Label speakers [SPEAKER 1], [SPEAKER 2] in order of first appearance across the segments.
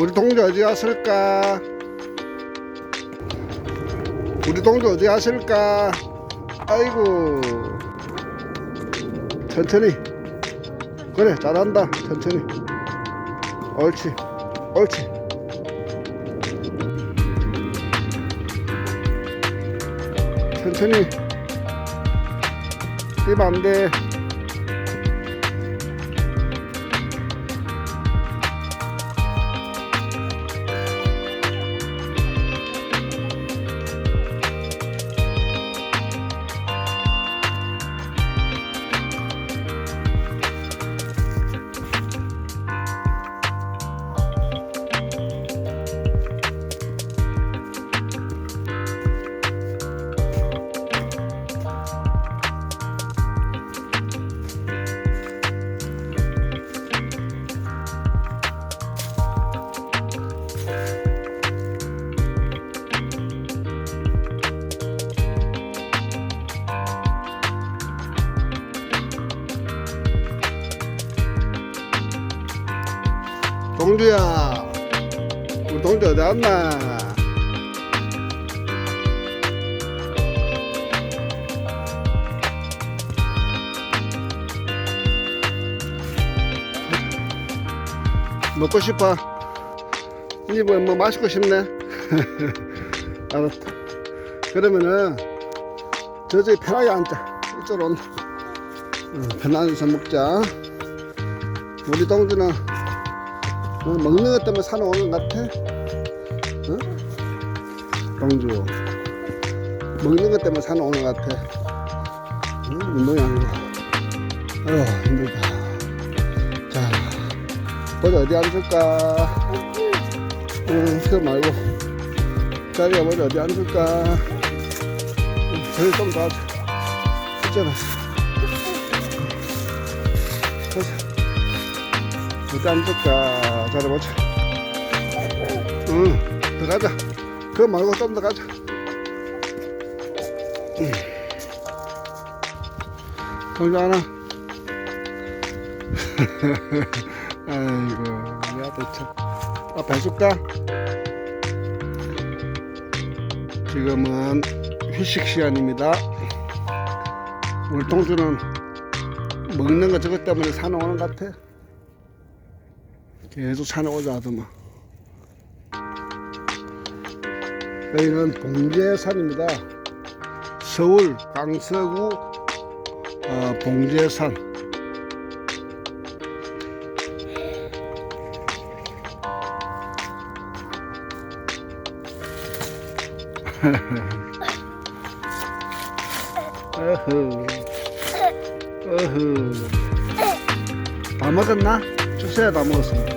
[SPEAKER 1] 우리 동주 어디 갔을까? 우리 동주 어디 갔을까? 아이고. 천천히. 그래, 잘한다. 천천히. 옳지. 옳지. 천천히. 뛰면 안 돼. 동주야. 우리 동주 어디 갔나? 먹고 싶어? 이제 뭐, 뭐 마시고 싶네? 알았다. 그러면은 저쪽에 편하게 앉자. 이쪽으로 온다. 응, 편안해서 먹자. 우리 동주는 어, 먹는 것 때문에 산에 오는 것 같아? 응? 동주. 먹는 것 때문에 산에 오는 것 같아. 응? 운동이 아니고. 아유, 힘들다. 자, 보자, 어디 앉을까? 응, 그거 말고. 자리가 보자, 어디 앉을까? 응, 저기 좀더 하자. 있잖아. 어디 앉을까? 잘해보자. 응, 들어가자. 그거 말고 좀 더 가자. 응. 동주 하나. 아이고, 아들 참. 아빠 해줄까? 지금은 휴식 시간입니다. 우리 동주는 먹는 거 저것 때문에 오는 것 같아. 계속 산에 오자 하더만. 여기는 봉제산입니다. 서울 강서구 어, 봉제산. 어허, 어허. 다 먹었나? 주세요, 다 먹었습니다.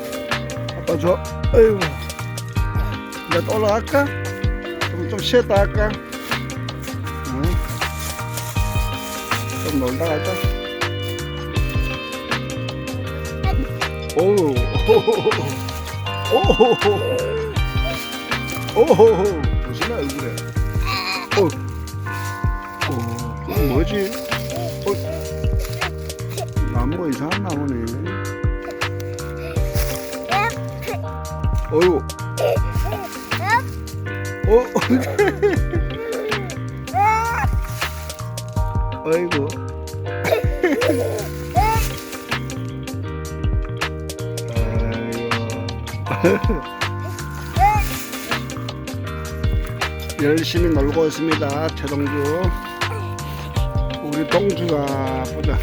[SPEAKER 1] 아빠 줘. 아이고. 이제 또 올라갈까? 좀, 좀 쉬었다 할까? 응? 좀 놀다 갈까? 오우, 오호호호. 오호호호. 무슨 얼굴에? 어, 어, 뭐지? 어, 나무가 이상한 나무네. 어이구. 어? 어이구. 아이고. 열심히 놀고 있습니다. 최동주. 우리 동주가 보자.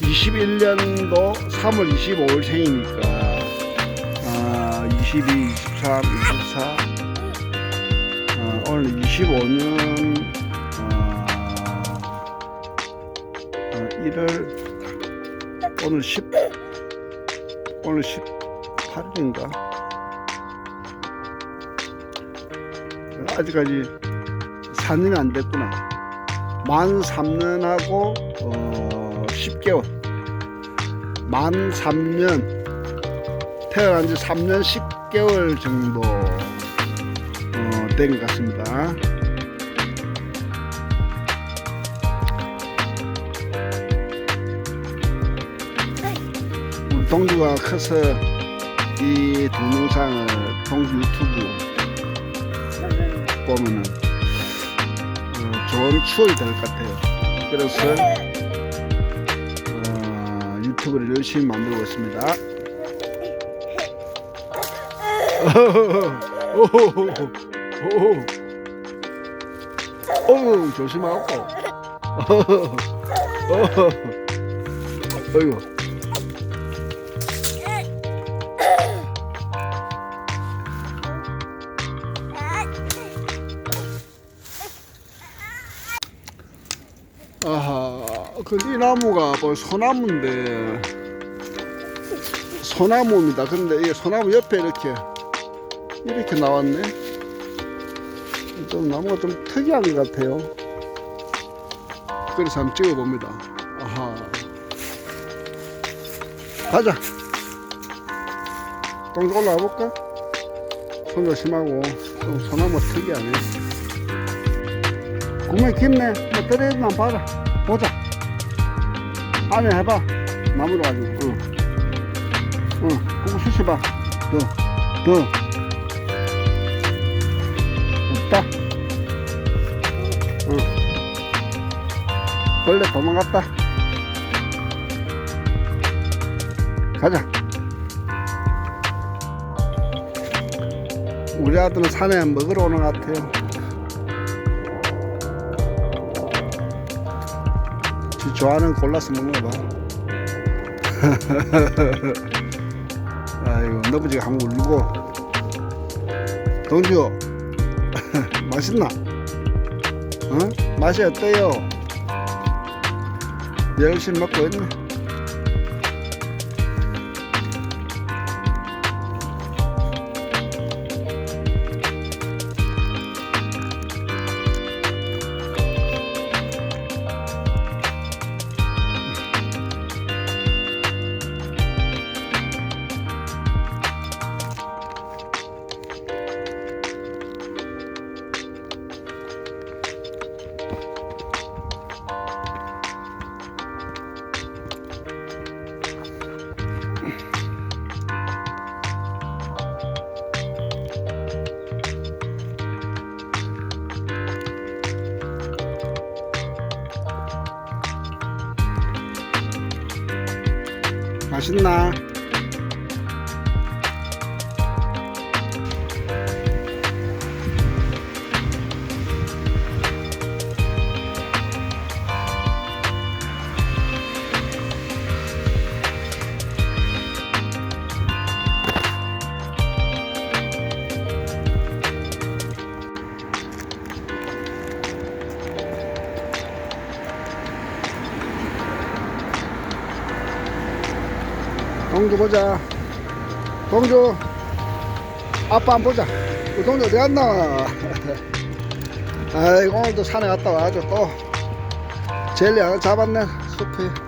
[SPEAKER 1] 21년도 3월 25일 생이니까 아, 22, 23, 24 아, 오늘 25년 아, 아, 1월 오늘 10 오늘 18일인가? 아직까지 4년이 안 됐구나. 만 3년하고 어, 10개월. 만 3년 태어난 지 3년 10개월 정도 어, 된 것 같습니다. 동주가 커서 이 동영상을 동주 유튜브 보면은 어, 좋은 추억이 될 것 같아요. 그래서 어, 유튜브를 열심히 만들고 있습니다. 어우 조심하고. 어이구. 아하 근데 이 나무가 뭐 소나무인데. 소나무입니다. 근데 이게 소나무 옆에 이렇게 이렇게 나왔네. 좀 나무가 좀 특이한 것 같아요. 그래서 한번 찍어 봅니다. 아하. 가자. 동 올라가 볼까? 손 조심하고. 좀 소나무 특이하네. 구멍이 깊네. 뭐 떨어지면 봐라. 보자. 안에 해봐. 나무로 가지고. 응. 응. 그거 수시봐. 더 더 벌레 도망갔다 가자 우리 아들은 산에 먹으러 오는 것 같아요 지 좋아하는 거 골라서 거 봐. 아이고 너부지가 한번 울고. 동주 맛있나? 어? 맛이 어때요? 열심히 먹 맛있나? 동주 보자. 동주. 아빠 안 보자. 우리 동주 어디 갔나? 아이고, 오늘도 산에 갔다 와가지고 또 젤리 하나 잡았네. 숲에.